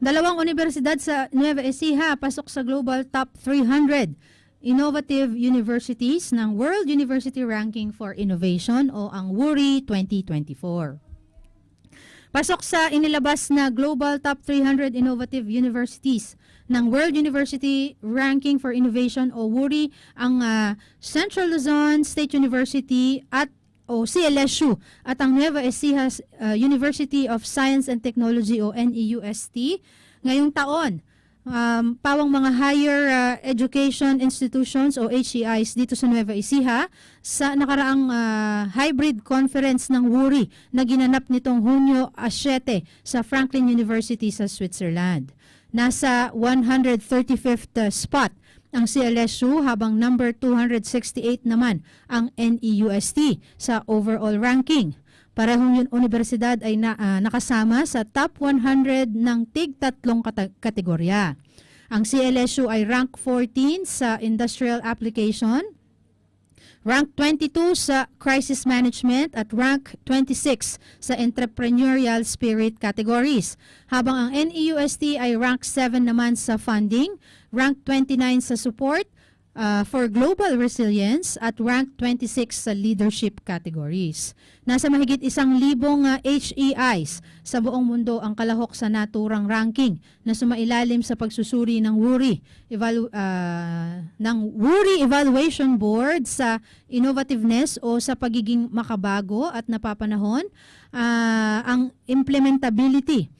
Dalawang universidad sa Nueva Ecija pasok sa Global Top 300 Innovative Universities ng World University Ranking for Innovation o ang WURI 2024. Pasok sa inilabas na Global Top 300 Innovative Universities ng World University Ranking for Innovation o WURI ang ah, Central Luzon State University at o CLSU at ang Nueva Ecija ah, University of Science and Technology o NEUST ngayong taon. Um, pawang mga higher ah, education institutions o HEIs dito sa Nueva Ecija sa nakaraang ah, hybrid conference ng WURI na ginanap nitong Hunyo 7 sa Franklin University sa Switzerland. Nasa 135th uh, spot ang CLSU habang number 268 naman ang NEUST sa overall ranking. Parehong yun universidad ay na, ah, nakasama sa top 100 ng tig tatlong kata- kategorya. Ang CLSU ay rank 14 sa industrial application, rank 22 sa crisis management at rank 26 sa entrepreneurial spirit categories. Habang ang NEUST ay rank 7 naman sa funding, rank 29 sa support uh, for global resilience at rank 26 sa leadership categories. Nasa mahigit isang libong uh, HEIs sa buong mundo ang kalahok sa naturang ranking na sumailalim sa pagsusuri ng WURI evalu- uh, ng WURI Evaluation Board sa innovativeness o sa pagiging makabago at napapanahon uh, ang implementability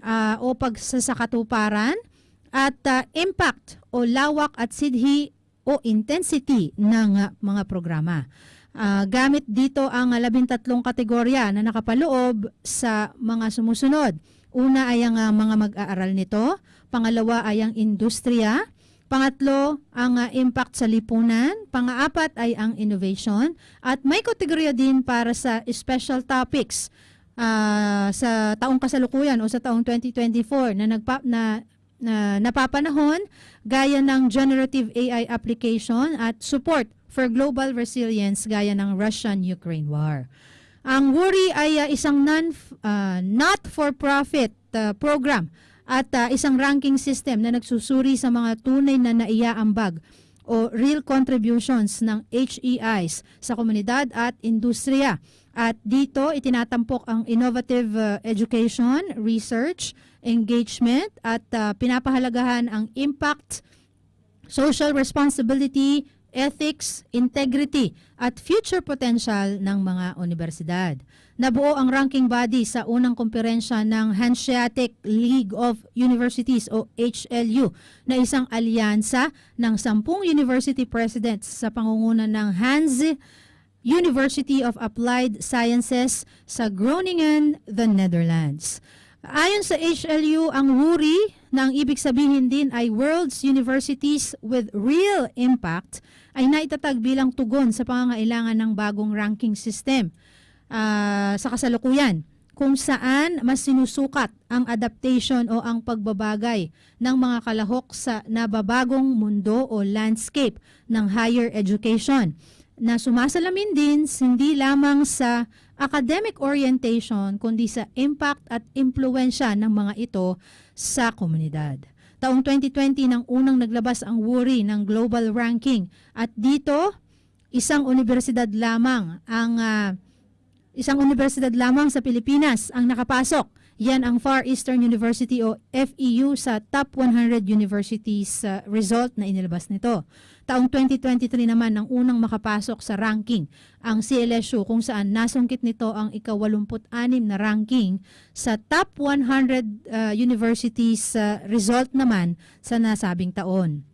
uh, o pagsasakatuparan at uh, impact o lawak at sidhi o intensity ng uh, mga programa. Ah, gamit dito ang uh, labintatlong kategorya na nakapaloob sa mga sumusunod. Una ay ang uh, mga mag-aaral nito, pangalawa ay ang industriya, pangatlo ang uh, impact sa lipunan, pang-apat ay ang innovation, at may kategorya din para sa special topics ah, sa taong kasalukuyan o sa taong 2024 na nagpa na na napapanahon gaya ng generative AI application at support for global resilience gaya ng Russian-Ukraine war. Ang WURI ay uh, isang non uh, not-for-profit uh, program at uh, isang ranking system na nagsusuri sa mga tunay na naiaambag o real contributions ng HEIs sa komunidad at industriya. At dito itinatampok ang innovative uh, education, research, engagement at uh, pinapahalagahan ang impact, social responsibility, ethics, integrity at future potential ng mga universidad. Nabuo ang ranking body sa unang komperensya ng Hanseatic League of Universities o HLU na isang alyansa ng sampung university presidents sa pangunguna ng Hans University of Applied Sciences sa Groningen, the Netherlands. Ayon sa HLU, ang WURI na ang ibig sabihin din ay World's Universities with Real Impact ay naitatag bilang tugon sa pangangailangan ng bagong ranking system ah, sa kasalukuyan kung saan mas sinusukat ang adaptation o ang pagbabagay ng mga kalahok sa nababagong mundo o landscape ng higher education na sumasalamin din hindi lamang sa academic orientation kundi sa impact at impluensya ng mga ito sa komunidad. Taong 2020 nang unang naglabas ang WURI ng global ranking at dito isang universidad lamang ang ah, isang universidad lamang sa Pilipinas ang nakapasok. Yan ang Far Eastern University o FEU sa top 100 universities uh, result na inilabas nito. Taong 2023 naman ang unang makapasok sa ranking ang CLSU kung saan nasungkit nito ang ika-86 na ranking sa top 100 uh, universities uh, result naman sa nasabing taon.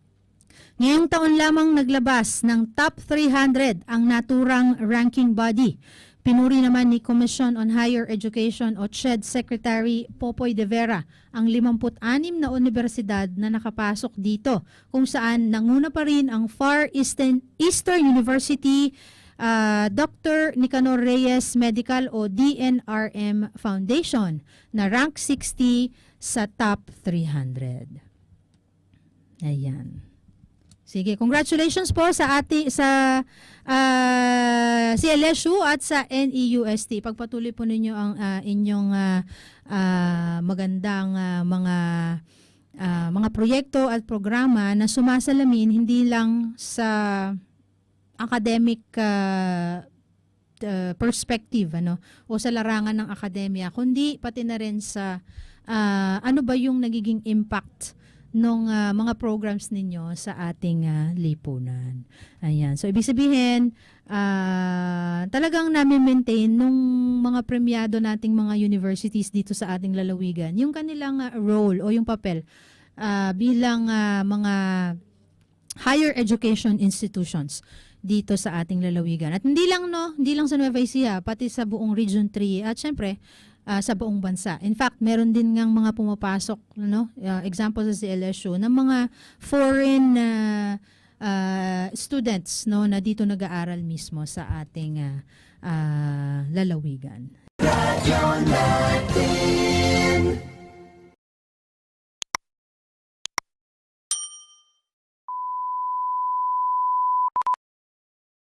Ngayong taon lamang naglabas ng top 300 ang naturang ranking body. Pinuri naman ni Commission on Higher Education o CHED Secretary Popoy De Vera ang 56 na universidad na nakapasok dito kung saan nanguna pa rin ang Far Eastern, Eastern University ah, Dr. Nicanor Reyes Medical o DNRM Foundation na rank 60 sa top 300. Ayan. Sige, congratulations po sa ati sa ah, CLSU at sa NEUST. Pagpatuloy po ninyo ang ah, inyong ah, ah, magandang ah, mga ah, mga proyekto at programa na sumasalamin hindi lang sa academic ah, uh, perspective ano o sa larangan ng akademya kundi pati na rin sa ah, ano ba yung nagiging impact ng mga programs ninyo sa ating ah, lipunan. Ayan. So ibig sabihin ah, talagang namin-maintain nung mga premyado nating mga universities dito sa ating lalawigan yung kanilang ah, role o yung papel ah, bilang ah, mga higher education institutions dito sa ating lalawigan. At hindi lang no, hindi lang sa Nueva Ecija, pati sa buong Region 3 at syempre ah, sa buong bansa. In fact, meron din ngang mga pumapasok no, ah, example sa CLSU ng mga foreign ah, ah, students no na dito nag-aaral mismo sa ating ah, ah, lalawigan.